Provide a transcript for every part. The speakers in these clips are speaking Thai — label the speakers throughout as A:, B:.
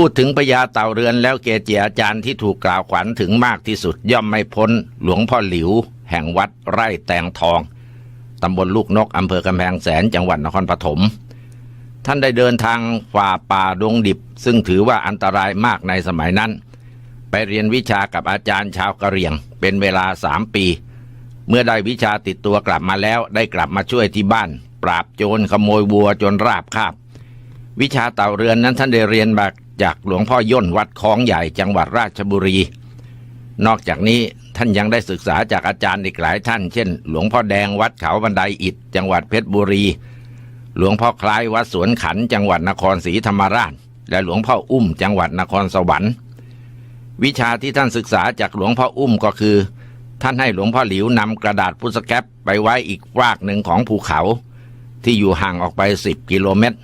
A: พูดถึงพญาเต่าเรือนแล้วเกจิอาจารย์ที่ถูกกล่าวขวัญถึงมากที่สุดย่อมไม่พ้น หลวงพ่อหลิว แห่งวัดไร่แตงทองตำบลลูกนกอำเภอกำแพงแสนจังหวัดนครปฐมท่านได้เดินทางฝ่าป่าดงดิบ ซึ่งถือว่าอันตรายมากในสมัยนั้น ไปเรียนวิชากับอาจารย์ชาวกะเหรี่ยง เป็นเวลาสามปี เมื่อได้วิชาติดตัวกลับมาแล้วได้กลับมาช่วยที่บ้าน ปราบโจรขโมยวัวจนราบคาบ วิชาเต่าเรือนนั้นท่านได้เรียนมา จากหลวงพ่อย่นวัดคลองใหญ่จังหวัดราชบุรี นอกจากนี้ท่านยังได้ศึกษาจากอาจารย์อีกหลายท่าน เช่น หลวงพ่อแดงวัดเขาบันไดอิฐจังหวัดเพชรบุรี หลวงพ่อคล้ายวัดสวนขันจังหวัดนครศรีธรรมราช และหลวงพ่ออุ้มจังหวัดนครสวรรค์ วิชาที่ท่านศึกษาจากหลวงพ่ออุ้มก็คือ ท่านให้หลวงพ่อหลิวนำกระดาษพุทธแคปไปไว้อีกฟากหนึ่งของภูเขา ที่อยู่ห่างออกไปสิบกิโลเมตร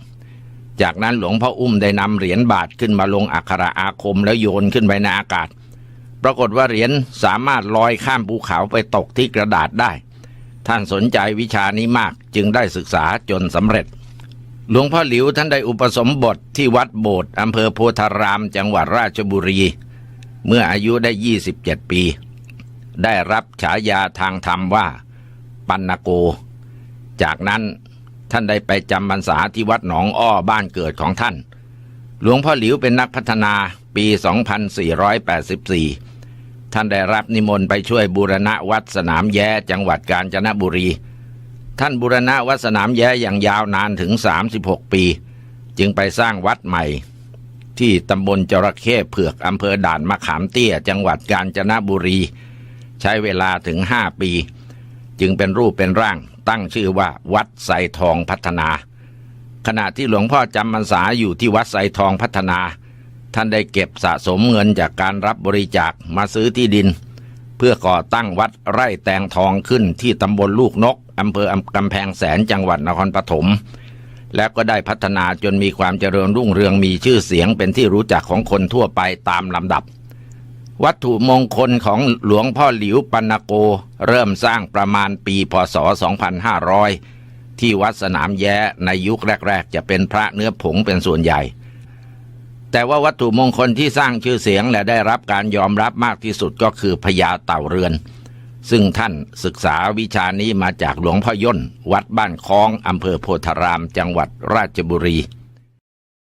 A: จากนั้นหลวงพ่ออุ้มได้นำเหรียญบาทขึ้นมาลงอักขระอาคมแล้วโยนขึ้นไปในอากาศ ปรากฏว่าเหรียญสามารถลอยข้ามภูเขาไปตกที่กระดาษได้ ท่านสนใจวิชานี้มากจึงได้ศึกษาจนสำเร็จ หลวงพ่อหลิวท่านได้อุปสมบทที่วัดโบสถ์อำเภอโพธารามจังหวัดราชบุรี เมื่ออายุได้ 27 ปี ได้รับฉายาทางธรรมว่า ปันนโก จากนั้น ท่านได้ไปจำพรรษาที่วัดหนองอ้อบ้านเกิดของท่าน หลวงพ่อหลิวเป็นนักพัฒนาปี 2484 ท่านได้รับนิมนต์ไปช่วยบูรณะวัดสนามแย้จังหวัดกาญจนบุรี ท่านบูรณะวัดสนามแย้อย่างยาวนานถึง 36 ปี จึงไปสร้างวัดใหม่ ที่ตำบลจระเข้เผือกอำเภอด่านมะขามเตี้ย จังหวัดกาญจนบุรี ใช้เวลาถึง 5 ปี จึงเป็นรูปเป็นร่าง ตั้งชื่อว่า วัดไซทองพัฒนา ขณะที่หลวงพ่อจำพรรษาอยู่ที่วัดไซทองพัฒนา ท่านได้เก็บสะสมเงินจากการรับบริจาคมาซื้อที่ดิน เพื่อก่อตั้งวัดไร่แตงทองขึ้นที่ตำบลลูกนกอำเภอกำแพงแสนจังหวัดนครปฐมและก็ได้พัฒนาจนมีความเจริญรุ่งเรืองมีชื่อเสียงเป็นที่รู้จักของคนทั่วไปตามลำดับ วัตถุมงคลของหลวงพ่อหลิวปันโก เริ่มสร้างประมาณปีพศ 2500 ที่วัดสนามแย้ในยุคแรก ๆ จะเป็นพระเนื้อผงเป็นส่วนใหญ่ แต่ว่าวัตถุมงคลที่สร้างชื่อเสียงและได้รับการยอมรับมากที่สุดก็คือพญาเต่าเรือน ซึ่งท่านศึกษาวิชานี้มาจากหลวงพ่อย่น วัดบ้านคลองอำเภอโพธาราม จังหวัดราชบุรี